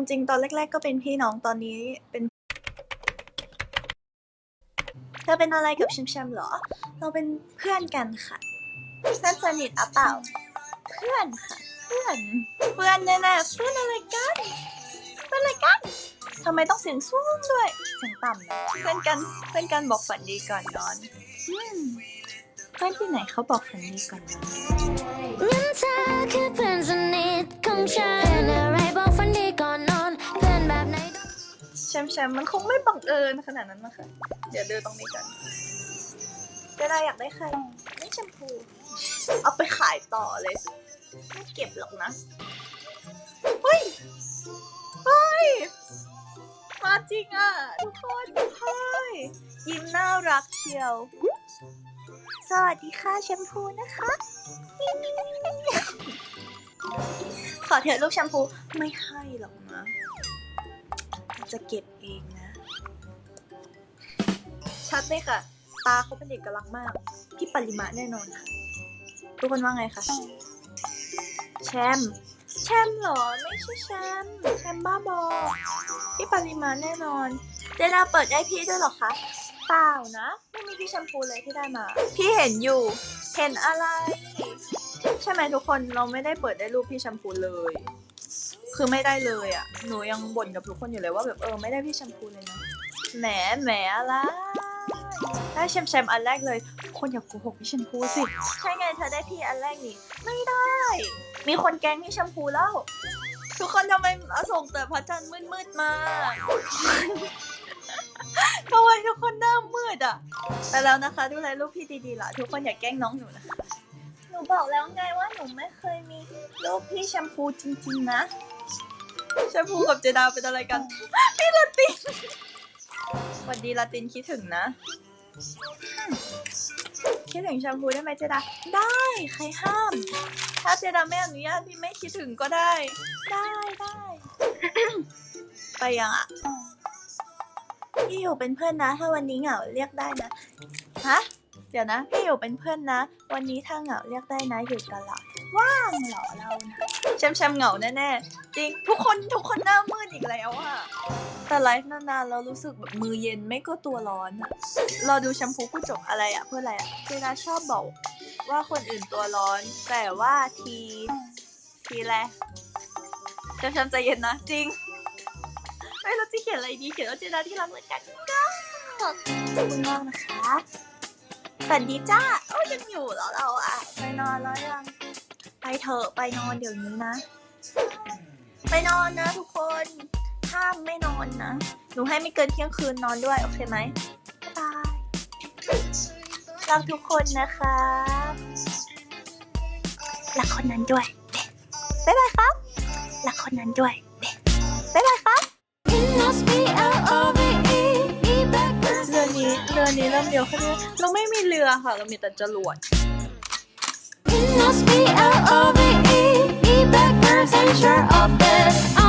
ความจริงตอนแรก ๆ ก็เป็นพี่น้องตอนนี้เป็นเธอเป็นอะไรกับแชมแชมเหรอ เราเป็นเพื่อนกันค่ะเพื่อนสนิทอะเปล่า เพื่อนค่ะ เพื่อน เพื่อนแน่ๆเพื่อนอะไรกัน เพื่อนอะไรกันทำไมต้องเสียงสูงด้วย เสียงต่ำนะเพื่อนกัน เพื่อนกันบอกฝันดีก่อนนอน เพื่อนที่ไหนเขาบอกฝันดีก่อนนอน แชมแชมมันคงไม่บังเอิญขนาดนั้นมั้งคะเดี๋ยวเดูตรงนี้กันเวลาอยากได้ใครไม่แชมพู เอาไปขายต่อเลยไม่เก็บหรอกนะเฮ้ยเฮ้ยมาจริงอะทุกคนเฮ้ยยิ้มน่ารักเชียว สวัสดีค่ะแชมพูนะคะ ขอเถอะลูกแชมพูไม่ให้หรอกนะ จะเก็บเองนะ ชัดเลยค่ะตาเขาเป็นเอกลักษณ์มาก พี่ปริมาแน่นอนค่ะ ทุกคนว่าไงคะแชมป์แชมป์เหรอ ไม่ใช่แชมป์แชมป์บ้าบอพี่ปริมาแน่นอน เจนาเปิดได้พี่ด้วยหรอคะเปล่านะ ไม่มีพี่แชมพูเลยที่ได้มา พี่เห็นอยู่ เห็นอะไร ใช่ไหมทุกคนเราไม่ได้เปิดได้รูปพี่แชมพูเลย คือไม่ได้เลยอะ หนูยังบ่นกับทุกคนอยู่เลยว่าแบบเออไม่ได้พี่แชมพูเลยนะ แหมแหมอะได้แชมแชมอันแรกเลย คนอย่าโกหกพี่แชมพูสิ ใช่ไงเธอได้พี่อันแรกนี่ ไม่ได้ มีคนแกล้งพี่แชมพูแล้ว ทุกคนทำไมเอาส่งแต่พระจันทร์มืดๆมาทำไมทุกคนหน้ามืดอะไปแล้วนะคะ ดูแลลูกพี่ดีๆล่ะ ทุกคนอย่าแกล้งน้องหนูนะคะ หนูบอกแล้วไงว่าหนูไม่เคยมีลูกพี่แชมพูจริงๆนะแชมพูกับเจดาเป็นอะไรกัน พี่ลาตินสวัสดีลาตินคิดถึงนะ คิดถึงแชมพูได้ไหมเจดา ได้ใครห้าม ถ้าเจดาไม่อนุญาตพี่ไม่คิดถึงก็ได้ ได้ได้ ไปยังอะพี่อยู่เป็นเพื่อนนะ ถ้าวันนี้เหงาเรียกได้นะ ฮะ เดี๋ยวนะพี่อยู่เป็นเพื่อนนะ วันนี้ถ้าเหงาเรียกได้นะอยู่ตลอดว่างเหรอเรานะแชมแชมเหงาแน่ๆจริงทุกคนทุกคนหน้ามืดอีกแล้วอะแต่ไลฟ์นานๆเรารู้สึกแบบมือเย็นไม่ก็ตัวร้อนอะเราดูแชมพูผู้จบอะไรอะเพื่ออะไรอะเจนาชอบบอกว่าคนอื่นตัวร้อน แต่ว่าทีทีแรแชมแชมใจเย็นนะจริงไม่รู้จะเขียนอะไรดีเขียนว่าเจนาที่รักเหมือนกันก็ขอบคุณมากนะคะ สวัสดีจ้าโอ้ยยังอยู่เหรอเราอะไปนอนแล้วยัง ไปเถอะไปนอนเดี๋ยวนี้นะ ไปนอนนะทุกคนห้ามไม่นอนนะ หนูให้ไม่เกินเที่ยงคืนนอนด้วย โอเคไหมบ๊ายบายรักทุกคนนะคะรักคนนั้นด้วยเบ๊ะบ๊ายบายครับรักคนนั้นด้วย นี้เรือนี้เริ่มเดียวแค่นี้เราไม่มีเรือค่ะ เรามีแต่จรวด It must be L-O-V-E E backwards and sure